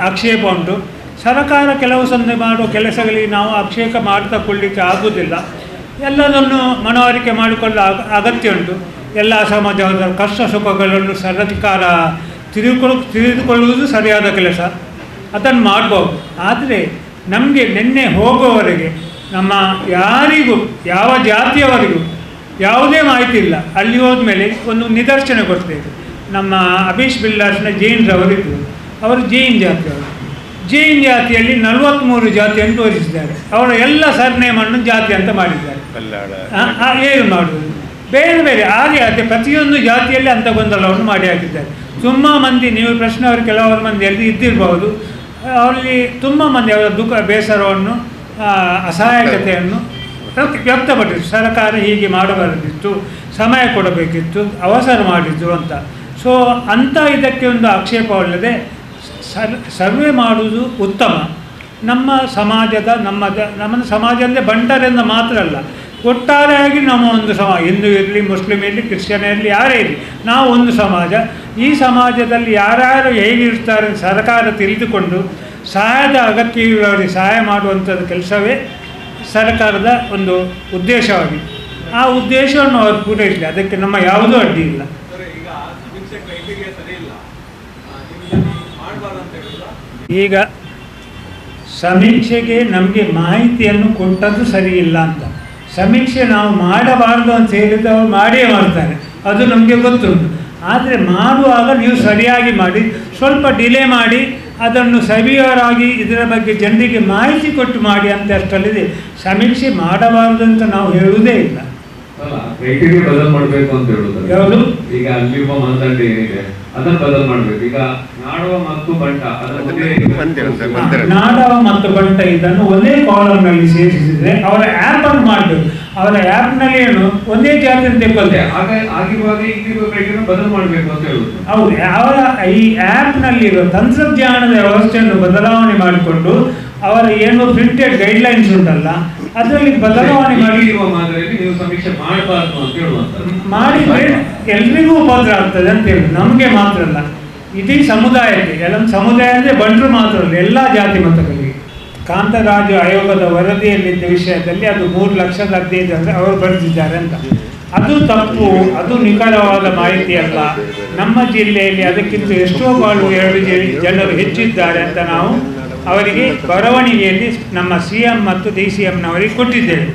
ಆಕ್ಷೇಪ ಉಂಟು. ಸರ್ಕಾರ ಕೆಲವು ಸಂದೆ ಮಾಡುವ ಕೆಲಸಗಳಿಗೆ ನಾವು ಅಭಿಷೇಕ ಮಾಡ್ತಾ ಕೊಳ್ಳಿಕ್ಕೆ ಆಗುವುದಿಲ್ಲ. ಎಲ್ಲದನ್ನು ಮನವರಿಕೆ ಮಾಡಿಕೊಳ್ಳ ಅಗ- ಅಗತ್ಯ ಉಂಟು. ಎಲ್ಲ ಸಮಾಜದ ಕಷ್ಟ ಸುಖಗಳನ್ನು ಸರ್ಕಾರ ತಿಳಿದುಕೊಳ್ಳು ತಿಳಿದುಕೊಳ್ಳುವುದು ಸರಿಯಾದ ಕೆಲಸ. ಅದನ್ನು ಮಾಡ್ಬೋದು. ಆದರೆ ನಮಗೆ ನಿನ್ನೆ ಹೋಗುವವರೆಗೆ ನಮ್ಮ ಯಾರಿಗೂ, ಯಾವ ಜಾತಿಯವರಿಗೂ ಯಾವುದೇ ಮಾಹಿತಿ ಇಲ್ಲ. ಅಲ್ಲಿ ಹೋದ್ಮೇಲೆ ಒಂದು ನಿದರ್ಶನ ಕೊಡ್ತೇವೆ. ನಮ್ಮ ಅಭೀಶ್ ಬಿಲ್ಲಾಸ್ನ ಜೈನ್ರವರಿದ್ದರು ಅವರು ಜೈನ್ ಜಾತಿಯವರು. ಜೈನ್ ಜಾತಿಯಲ್ಲಿ ನಲವತ್ತ್ಮೂರು ಜಾತಿಯನ್ನು ತೋರಿಸಿದ್ದಾರೆ. ಅವರ ಎಲ್ಲ ಸರ್ನೇಮನ್ನು ಜಾತಿ ಅಂತ ಮಾಡಿದ್ದಾರೆ. ಏನು ಮಾಡುವುದು ಬೇರೆ ಬೇರೆ ಆ ಜಾತಿ ಪ್ರತಿಯೊಂದು ಜಾತಿಯಲ್ಲಿ ಅಂಥ ಗೊಂದಲವನ್ನು ಮಾಡಿ ಹಾಕಿದ್ದಾರೆ. ತುಂಬ ಮಂದಿ ನೀವು ಪ್ರಶ್ನೆ ಅವರು ಕೆಲವರು ಮಂದಿಯಲ್ಲಿ ಇದ್ದಿರಬಹುದು ಅವರಲ್ಲಿ ತುಂಬ ಮಂದಿ ಅವರ ದುಃಖ ಬೇಸರವನ್ನು ಅಸಹಾಯಕತೆಯನ್ನು ವ್ಯಕ್ತ- ವ್ಯಕ್ತಪಡಿಸಿತು ಸರ್ಕಾರ ಹೀಗೆ ಮಾಡಬಾರದಿತ್ತು ಸಮಯ ಕೊಡಬೇಕಿತ್ತು ಅವಸರ ಮಾಡಿದ್ದು ಅಂತ. ಸೊ ಅಂಥ ಇದಕ್ಕೆ ಒಂದು ಆಕ್ಷೇಪವಲ್ಲದೆ ಸರ್ ಸರ್ವೆ ಮಾಡುವುದು ಉತ್ತಮ. ನಮ್ಮ ಸಮಾಜದ ನಮ್ಮ ನಮ್ಮ ಸಮಾಜದಲ್ಲೇ ಬಂಟರಿಂದ ಮಾತ್ರ ಅಲ್ಲ. ಒಟ್ಟಾರೆಯಾಗಿ ನಮ್ಮ ಒಂದು ಸಮಾಜ ಹಿಂದೂ ಇರಲಿ, ಮುಸ್ಲಿಂ ಇರಲಿ, ಕ್ರಿಶ್ಚಿಯನ್ ಇರಲಿ, ಯಾರೇ ಇರಲಿ, ನಾವು ಒಂದು ಸಮಾಜ. ಈ ಸಮಾಜದಲ್ಲಿ ಯಾರ್ಯಾರು ಹೇಗಿರ್ತಾರೆ ಸರ್ಕಾರ ತಿಳಿದುಕೊಂಡು ಸಹಾಯದ ಅಗತ್ಯವಾಗಿ ಸಹಾಯ ಮಾಡುವಂಥದ್ದು ಕೆಲಸವೇ ಸರ್ಕಾರದ ಒಂದು ಉದ್ದೇಶವಾಗಿದೆ ಆ ಉದ್ದೇಶವನ್ನು ಅವರು ಪೂರೈಸಲಿ. ಅದಕ್ಕೆ ನಮ್ಮ ಯಾವುದೂ ಅಡ್ಡಿ ಇಲ್ಲ ಸರ್ ಈಗ ಸಮೀಕ್ಷೆ ಕ್ರೈಟೀರಿಯಾ ಸರಿ ಇಲ್ಲ ಆ, ನಿಮ್ಗೆ ಮಾಡಬಾರ್ದು ಅಂತ ಹೇಳಿಲ್ಲ ಈಗ ಸಮೀಕ್ಷೆಗೆ ನಮಗೆ ಮಾಹಿತಿಯನ್ನು ಕೊಟ್ಟದ್ದು ಸರಿ ಇಲ್ಲ ಅಂತ. ಸಮೀಕ್ಷೆ ನಾವು ಮಾಡಬಾರ್ದು ಅಂತ ಹೇಳಿದ್ರೆ ಅವ್ರು ಮಾಡೇ ಮಾಡ್ತಾರೆ. ಅದು ನಮಗೆ ಗೊತ್ತುಂಟು. ಆದರೆ ಮಾಡುವಾಗ ನೀವು ಸರಿಯಾಗಿ ಮಾಡಿ, ಸ್ವಲ್ಪ ಡಿಲೇ ಮಾಡಿ, ಅದನ್ನು ಸವಿಯರಾಗಿ ಇದರ ಬಗ್ಗೆ ಜನರಿಗೆ ಮಾಹಿತಿ ಕೊಟ್ಟು ಮಾಡಿ ಅಂತ ಅಷ್ಟಲ್ಲಿದೆ ಸಮೀಕ್ಷೆ ಮಾಡಬಾರ್ದು ಅಂತ ನಾವು ಹೇಳುವುದೇ ಇಲ್ಲ. ಕ್ರೈಟೀರಿಯಾ ಬದಲ್ ಮಾಡ್ಬೇಕು ಅಂತ ಹೇಳುದು ಈಗ ಈಗ ಒಬ್ಬ ಮಾನದಂಡ ಏನಿದೆ ಅದನ್ನ ಬದಲ್ ಮಾಡ್ಬೇಕು. ಈಗ ನಾಡುವ ಮತ್ತು ಬಂಟ ಅದರ ಒಂದೇ ಒಂದೇ ಒಂದೇ ಒಂದೇ ನಾಡವ ಮತ್ತು ಬಂಟ ಇದನ್ನು ಒಂದೇ ಕಾಲಮ್ನಲ್ಲಿ ಸೇರಿಸಿದ್ರೆ ಅವರ ಆ್ಯಪ್ ಅನ್ನು ಮಾಡಬೇಕು. ಅವರ ಆ್ಯಪ್ನಲ್ಲಿ ಏನು? ಒಂದೇ ಜಾತಿ ಆಗ ಆಗಿರುವಾಗ ಈಗಿರುವ ಕ್ರೈಟೀರಿಯಾ ಬದಲ್ ಮಾಡ್ಬೇಕು ಅಂತ ಹೇಳುದು. ಹೌದು ಅವರ ಈ ಆ್ಯಪ್ನಲ್ಲಿರುವ ತಂತ್ರಜ್ಞಾನದ ವ್ಯವಸ್ಥೆಯನ್ನು ಬದಲಾವಣೆ ಮಾಡಿಕೊಂಡು ಅವರ ಏನು ಪ್ರಿಂಟೆಡ್ ಗೈಡ್ಲೈನ್ಸ್ ಉಂಟಲ್ಲ ಅದರಲ್ಲಿ ಬದಲಾವಣೆ ಮಾಡಿ ಇರುವ ಮಾದರಿಯಲ್ಲಿ ನೀವು ಸಮೀಕ್ಷೆ ಮಾಡಬಾರ್ದು ಅಂತ ಹೇಳುವಂತ ಮಾಡಿದ್ರೆ ಎಲ್ರಿಗೂ ಉಪದ್ರ ಆಗ್ತದೆ ಅಂತ ಹೇಳಿ ನಮಗೆ ಮಾತ್ರ ಅಲ್ಲ. ಇಡೀ ಸಮುದಾಯಕ್ಕೆ ಎಲ್ಲ ಸಮುದಾಯ ಅಂದರೆ ಬಂಟರು ಮಾತ್ರ ಅಲ್ಲ ಎಲ್ಲ ಜಾತಿ ಮತಗಳಿಗೆ. ಕಾಂತರಾಜ ಆಯೋಗದ ವರದಿಯಲ್ಲಿದ್ದ ವಿಷಯದಲ್ಲಿ ಅದು ಮೂರು ಲಕ್ಷದ ಹದಿನೈದು ಅಂದರೆ ಅವರು ಬರೆದಿದ್ದಾರೆ ಅಂತ. ಅದು ತಪ್ಪು ಅದು ನಿಖರವಾದ ಮಾಹಿತಿ ಅಲ್ಲ. ನಮ್ಮ ಜಿಲ್ಲೆಯಲ್ಲಿ ಅದಕ್ಕಿಂತ ಎಷ್ಟೋ ಬಾಳು ಎರಡು ಜನ- ಜನರು ಹೆಚ್ಚಿದ್ದಾರೆ ಅಂತ ನಾವು ಅವರಿಗೆ ಬರವಣಿಗೆಯಲ್ಲಿ ನಮ್ಮ ಸಿ ಎಂ ಮತ್ತು ಡಿ ಸಿ ಎಂನವರಿಗೆ ಕೊಟ್ಟಿದ್ದೇವೆ.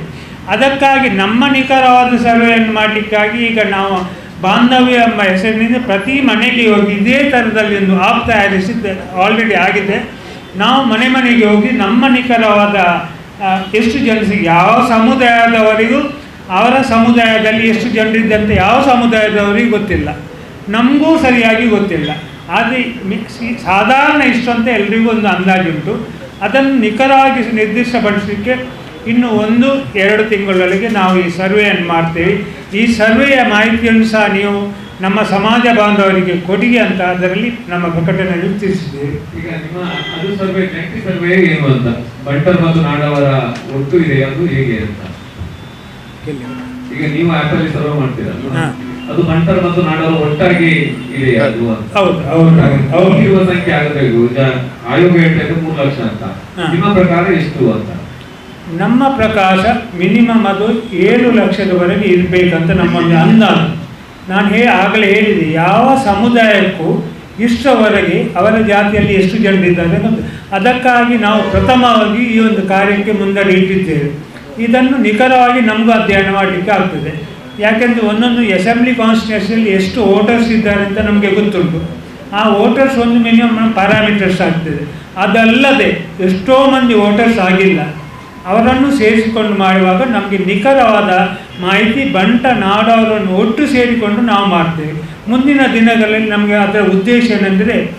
ಅದಕ್ಕಾಗಿ ನಮ್ಮ ನಿಖರವಾದ ಸರ್ವೆಯನ್ನು ಮಾಡಲಿಕ್ಕಾಗಿ ಈಗ ನಾವು ಬಾಂಧವ್ಯ ಎಂಬ ಹೆಸರಿನಿಂದ ಪ್ರತಿ ಮನೆಗೆ ಹೋಗಿ ಇದೇ ಥರದಲ್ಲಿ ಒಂದು ಆಪ್ ತಯಾರಿಸಿದ್ದ ಆಲ್ರೆಡಿ ಆಗಿದೆ. ನಾವು ಮನೆ ಮನೆಗೆ ಹೋಗಿ ನಮ್ಮ ನಿಖರವಾದ ಎಷ್ಟು ಜನರಿಗೆ ಯಾವ ಸಮುದಾಯದವರಿಗೂ, ಅವರ ಸಮುದಾಯದಲ್ಲಿ ಎಷ್ಟು ಜನರಿದ್ದಂತೆ ಯಾವ ಸಮುದಾಯದವರಿಗೂ ಗೊತ್ತಿಲ್ಲ. ನಮಗೂ ಸರಿಯಾಗಿ ಗೊತ್ತಿಲ್ಲ. ಆದರೆ ಮಿಕ್ಸಿ ಸಾಧಾರಣ ಇಷ್ಟು ಅಂತ ಎಲ್ರಿಗೂ ಒಂದು ಅಂದಾಜುಂಟು ಅದನ್ನು ನಿಖರವಾಗಿ ನಿರ್ದಿಷ್ಟಪಡಿಸಲಿಕ್ಕೆ ಇನ್ನು ಒಂದು ಎರಡು ತಿಂಗಳೊಳಗೆ ನಾವು ಈ ಸರ್ವೆಯನ್ನು ಮಾಡ್ತೇವೆ. ಈ ಸರ್ವೆಯ ಮಾಹಿತಿಯನ್ನು ಸಹ ನೀವು ನಮ್ಮ ಸಮಾಜ ಬಾಂಧವರಿಗೆ ಕೊಡುಗೆ ಅಂತ ಅದರಲ್ಲಿ ನಮ್ಮ ಪ್ರಕಟಣೆಯಲ್ಲಿ ತಿಳಿಸಿದ್ದೇವೆ. ಈಗ ನಿಮ್ಮ ಅದು ಸರ್ವೆ ನೆಕ್ಸ್ಟ್ ಸರ್ವೆ ಏನು ಅಂತ? ಬಂಟರ್ ಮತ್ತು ನಾಡವರ ಒಟ್ಟು ಇದೆ ಅದು ಹೇಗೆ ಅಂತ? ಈಗ ನೀವು ಆ್ಯಪಲ್ಲಿ ಸರ್ವ್ ಹಾ. ಅದು ಮತ್ತು ನಾಡವರ ಒಟ್ಟಾಗಿ ಇದೆ ಅದು ಸಂಖ್ಯೆ ಆಗಬೇಕು ಈಗ ಆಯೋಗ ಹೇಳ್ತಾ ಮೂರು ಲಕ್ಷ ಅಂತ. ನಿಮ್ಮ ಪ್ರಕಾರ ಎಷ್ಟು ಅಂತ? ನಮ್ಮ ಪ್ರಕಾಶ ಮಿನಿಮಮ್ ಅದು ಏಳು ಲಕ್ಷದವರೆಗೆ ಇರಬೇಕಂತ ನಮ್ಮಲ್ಲಿ ಅಂದಾಜು. ನಾನು ಹೇ ಆಗಲೇ ಹೇಳಿದೆ ಯಾವ ಸಮುದಾಯಕ್ಕೂ ಇಷ್ಟವರೆಗೆ ಅವರ ಜಾತಿಯಲ್ಲಿ ಎಷ್ಟು ಜನರಿದ್ದಾರೆ ಅದಕ್ಕಾಗಿ ನಾವು ಪ್ರಥಮವಾಗಿ ಈ ಒಂದು ಕಾರ್ಯಕ್ಕೆ ಮುಂದಡಿ ಇಟ್ಟಿದ್ದೇವೆ. ಇದನ್ನು ನಿಖರವಾಗಿ ನಮಗೂ ಅಧ್ಯಯನ ಮಾಡಲಿಕ್ಕೆ ಆಗ್ತದೆ. ಯಾಕೆಂದರೆ ಒಂದೊಂದು ಅಸೆಂಬ್ಲಿ ಕಾನ್ಸ್ಟಿಟ್ಯೂಷನಲ್ಲಿ ಎಷ್ಟು ವೋಟರ್ಸ್ ಇದ್ದಾರೆ ಅಂತ ನಮಗೆ ಗೊತ್ತುಂಟು. ಆ ವೋಟರ್ಸ್ ಒಂದು ಮಿನಿಮಮ್ ಪ್ಯಾರಾಮೀಟರ್ಸ್ ಆಗ್ತದೆ. ಅದಲ್ಲದೆ ಎಷ್ಟೋ ಮಂದಿ ವೋಟರ್ಸ್ ಆಗಿಲ್ಲ. ಅವರನ್ನು ಸೇರಿಸಿಕೊಂಡು ಮಾಡುವಾಗ ನಮಗೆ ನಿಖರವಾದ ಮಾಹಿತಿ ಬಂಟ ನಾಡವರನ್ನು ಒಟ್ಟು ಸೇರಿಕೊಂಡು ನಾವು ಮಾಡ್ತೇವೆ. ಮುಂದಿನ ದಿನಗಳಲ್ಲಿ ನಮಗೆ ಅದರ ಉದ್ದೇಶ ಏನೆಂದರೆ,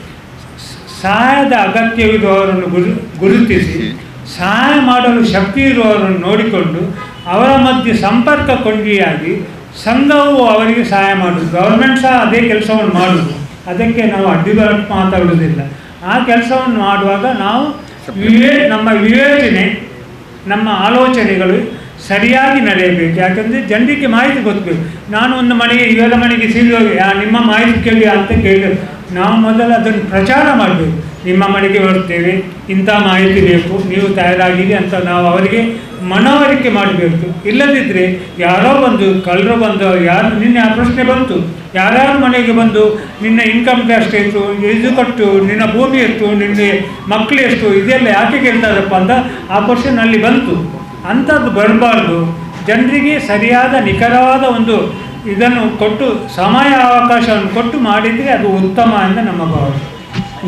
ಸಹಾಯದ ಅಗತ್ಯವಿರುವವರನ್ನು ಗುರು, ಗುರುತಿಸಿ, ಸಹಾಯ ಮಾಡಲು ಶಕ್ತಿ ಇರುವವರನ್ನು ನೋಡಿಕೊಂಡು ಅವರ ಮಧ್ಯೆ ಸಂಪರ್ಕ ಕೊಂಡಿಯಾಗಿ ಸಂಘವು ಅವರಿಗೆ ಸಹಾಯ ಮಾಡುವುದು ಗೌರ್ಮೆಂಟ್ ಸಹ ಅದೇ ಕೆಲಸವನ್ನು ಮಾಡುವುದು ಅದಕ್ಕೆ ನಾವು ಅಡ್ಡಿಗಳು ಮಾತಾಡುವುದಿಲ್ಲ ಆ ಕೆಲಸವನ್ನು ಮಾಡುವಾಗ ನಾವು ವಿವೇ ನಮ್ಮ ವಿವೇಚನೆ ನಮ್ಮ ಆಲೋಚನೆಗಳು ಸರಿಯಾಗಿ ನಡೆಯಬೇಕು. ಯಾಕಂದರೆ ಜನರಿಗೆ ಮಾಹಿತಿ ಗೊತ್ತಬೇಕು ನಾನು ಒಂದು ಮನೆಗೆ ಇವೆಲ್ಲ ಮನೆಗೆ "ಆ, ನಿಮ್ಮ ಮಾಹಿತಿ ಕೇಳಿ ಅಂತ ಕೇಳಿದ್ರು ನಾವು ಮೊದಲು ಅದನ್ನು ಪ್ರಚಾರ ಮಾಡಬೇಕು. ನಿಮ್ಮ ಮನೆಗೆ ಬರ್ತೇವೆ ಇಂಥ ಮಾಹಿತಿ ಬೇಕು. ನೀವು ತಯಾರಾಗಿರಿ ಅಂತ ನಾವು ಅವರಿಗೆ ಮನವರಿಕೆ ಮಾಡಬೇಕು. ಇಲ್ಲದಿದ್ದರೆ ಯಾರೋ ಬಂದು, ಕಳ್ಳರು ಬಂದು, ಯಾರು, ನಿನ್ನೆ ಆ ಪ್ರಶ್ನೆ ಬಂತು. ಯಾರ್ಯಾರ ಮನೆಗೆ ಬಂದು, ನಿನ್ನ ಇನ್ಕಮ್ ಟ್ಯಾಕ್ಸ್ ಎಷ್ಟು ಇದು ಕಟ್ಟು, ನಿನ್ನ ಭೂಮಿ ಎಷ್ಟು, ನಿನ್ನ ಮಕ್ಕಳು ಎಷ್ಟು, ಇದೆಲ್ಲ ಯಾಕೆ ಕೇಳ್ತಾರಪ್ಪ ಅಂತ ಆ ಕ್ವಶನ್ ಅಲ್ಲಿ ಬಂತು. ಅಂಥದ್ದು ಬರಬಾರ್ದು. ಜನರಿಗೆ ಸರಿಯಾದ, ನಿಖರವಾದ ಒಂದು ಇದನ್ನು ಕೊಟ್ಟು, ಸಮಯ ಅವಕಾಶವನ್ನು ಕೊಟ್ಟು ಮಾಡಿದರೆ ಅದು ಉತ್ತಮ ಅಂತ ನಮ್ಮ ಭಾವನೆ.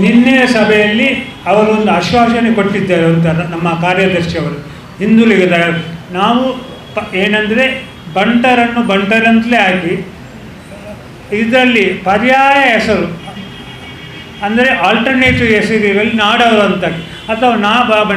ನಿನ್ನೆ ಸಭೆಯಲ್ಲಿ ಅವರೊಂದು ಆಶ್ವಾಸನೆ ಕೊಟ್ಟಿದ್ದಾರೆ ಅಂತ ನಮ್ಮ ಕಾರ್ಯದರ್ಶಿಯವರು ಹಿಂದುಳಿದ ನಾವು ಪ ಏನಂದರೆ ಬಂಟರನ್ನು ಬಂಟರಂತಲೇ ಹಾಕಿ, ಇದರಲ್ಲಿ ಪರ್ಯಾಯ ಹೆಸರು, ಅಂದರೆ ಆಲ್ಟರ್ನೇಟಿವ್ ಹೆಸರಿರುವಲ್ಲಿ ನಾಡವರು ಅಂತ. ಅಥವಾ ನಾ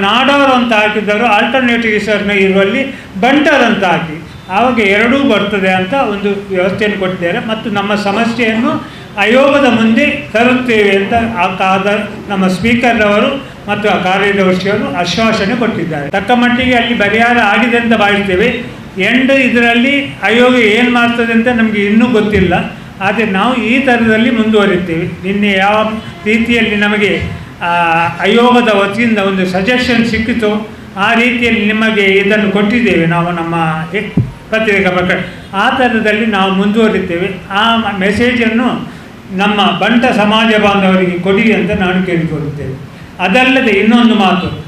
ನಾಡವರು ಅಂತ ಹಾಕಿದ್ದವರು ಆಲ್ಟರ್ನೇಟಿವ್ ಹೆಸರನ್ನ ಇರುವಲ್ಲಿ ಬಂಟರ್ ಅಂತ ಹಾಕಿ. ಆವಾಗ ಎರಡೂ ಬರ್ತದೆ ಅಂತ ಒಂದು ವ್ಯವಸ್ಥೆಯನ್ನು ಕೊಟ್ಟಿದ್ದಾರೆ. ಮತ್ತು ನಮ್ಮ ಸಮಸ್ಯೆಯನ್ನು ಆಯೋಗದ ಮುಂದೆ ತರುತ್ತೇವೆ ಅಂತ ಆ ಕಾದ ನಮ್ಮ ಸ್ಪೀಕರ್ ಅವರು ಮತ್ತು ಆ ಕಾರ್ಯದರ್ಶಿಯವರು ಆಶ್ವಾಸನೆ ಕೊಟ್ಟಿದ್ದಾರೆ. ತಕ್ಕ ಮಟ್ಟಿಗೆ ಅಲ್ಲಿ ಪರಿಹಾರ ಆಗಿದೆ ಅಂತ ಭಾವಿಸ್ತೇವೆ. ಎಂಡ್ ಇದರಲ್ಲಿ ಆಯೋಗ ಏನು ಮಾಡ್ತದೆ ಅಂತ ನಮಗೆ ಇನ್ನೂ ಗೊತ್ತಿಲ್ಲ. ಆದರೆ ನಾವು ಈ ಥರದಲ್ಲಿ ಮುಂದುವರಿತೇವೆ. ನಿನ್ನೆ ಯಾವ ರೀತಿಯಲ್ಲಿ ನಮಗೆ ಆಯೋಗದ ವತಿಯಿಂದ ಒಂದು ಸಜೆಷನ್ ಸಿಕ್ಕಿತು. ಆ ರೀತಿಯಲ್ಲಿ ನಿಮಗೆ ಇದನ್ನು ಕೊಟ್ಟಿದ್ದೇವೆ ನಾವು ನಮ್ಮ ಪತ್ರಿಕಾ ಪ್ರಕಟ. ಆ ಥರದಲ್ಲಿ ನಾವು ಮುಂದುವರಿತೇವೆ. ಆ ಮೆಸೇಜನ್ನು ನಮ್ಮ ಬಂಟ ಸಮಾಜ ಬಾಂಧವರಿಗೆ ಕೊಡಿ ಅಂತ ನಾನು ಕೇಳಿಕೊಳ್ಳುತ್ತೇನೆ. ಅದಲ್ಲದೆ ಇನ್ನೊಂದು ಮಾತು.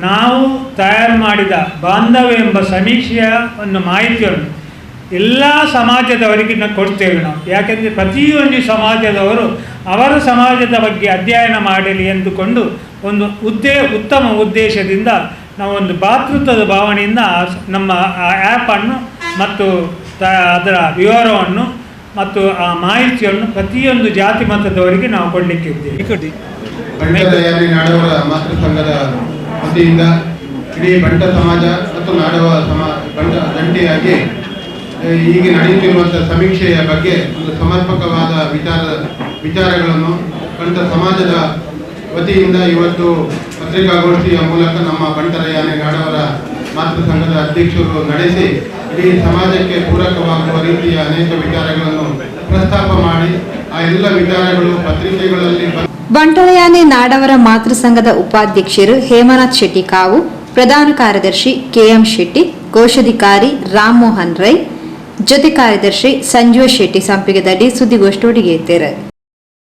ನಾವು ತಯಾರು ಮಾಡಿದ ಬಾಂಧವ ಎಂಬ ಸಮೀಕ್ಷೆಯ ಒಂದು ಮಾಹಿತಿಯನ್ನು ಎಲ್ಲ ಸಮಾಜದವರಿಗೆ ನಾವು ಕೊಡ್ತೇವೆ ನಾವು. ಯಾಕೆಂದರೆ ಪ್ರತಿಯೊಂದು ಸಮಾಜದವರು ಅವರ ಸಮಾಜದ ಬಗ್ಗೆ ಅಧ್ಯಯನ ಮಾಡಲಿ ಎಂದುಕೊಂಡು ಒಂದು ಉದ್ದೇ, ಉತ್ತಮ ಉದ್ದೇಶದಿಂದ ನಾವು ಒಂದು ಭಾತೃತ್ವದ ಭಾವನೆಯಿಂದ ನಮ್ಮ ಆ ಆ್ಯಪನ್ನು ಮತ್ತು ತ, ಅದರ ವಿವರವನ್ನು ಮತ್ತು ಆ ಮಾಹಿತಿಯನ್ನು ಪ್ರತಿಯೊಂದು ಜಾತಿ ಮತದವರಿಗೆ ನಾವು ಕೊಡಲಿಕ್ಕೆ ಇದ್ದೇವೆ ಬಂಟ ಯಾರಿ ನಾಡವರ ಮಾತೃ ಸಂಘದ ವತಿಯಿಂದ ಇಡೀ ಬಂಟ ಸಮಾಜ ಮತ್ತು ನಾಡವ ಸಮಾ ಬಂಟ ಜಂಟಿಯಾಗಿ ಈಗ ನಡೆಯುತ್ತಿರುವಂಥ ಸಮೀಕ್ಷೆಯ ಬಗ್ಗೆ ಒಂದು ಸಮರ್ಪಕವಾದ ವಿಚಾರ ವಿಚಾರಗಳನ್ನು ಬಂಟ ಸಮಾಜದ ವತಿಯಿಂದ ಇವತ್ತು ಪತ್ರಿಕಾಗೋಷ್ಠಿಯ ಮೂಲಕ ನಮ್ಮ ಬಂಟರ ಯಾನೆ ನಾಡವರ ಮಾತೃ ಸಂಘದ ಅಧ್ಯಕ್ಷರು ನಡೆಸಿ ಇಡೀ ಸಮಾಜಕ್ಕೆ ಪೂರಕವಾಗುವ ರೀತಿಯ ಅನೇಕ ವಿಚಾರಗಳನ್ನು ಪ್ರಸ್ತಾಪ ಮಾಡಿ ಆ ಎಲ್ಲ ವಿಚಾರಗಳು ಪತ್ರಿಕೆಗಳಲ್ಲಿ ಬಂಟಳಯಾನೆ ನಾಡವರ ಮಾತೃ ಸಂಘದ ಉಪಾಧ್ಯಕ್ಷರು ಹೇಮನಾಥ್ ಶೆಟ್ಟಿ ಕಾವು, ಪ್ರಧಾನ ಕಾರ್ಯದರ್ಶಿ ಕೆಎಂ ಶೆಟ್ಟಿ ಕೋಶಾಧಿಕಾರಿ ರಾಮ್ ಮೋಹನ್ ರೈ, ಜೊತೆ ಕಾರ್ಯದರ್ಶಿ ಸಂಜೀವ ಶೆಟ್ಟಿ ಸಂಪಿಗೆದಡಿ ಸುದ್ದಿಗೋಷ್ಠಿ ಇದ್ದಾರೆ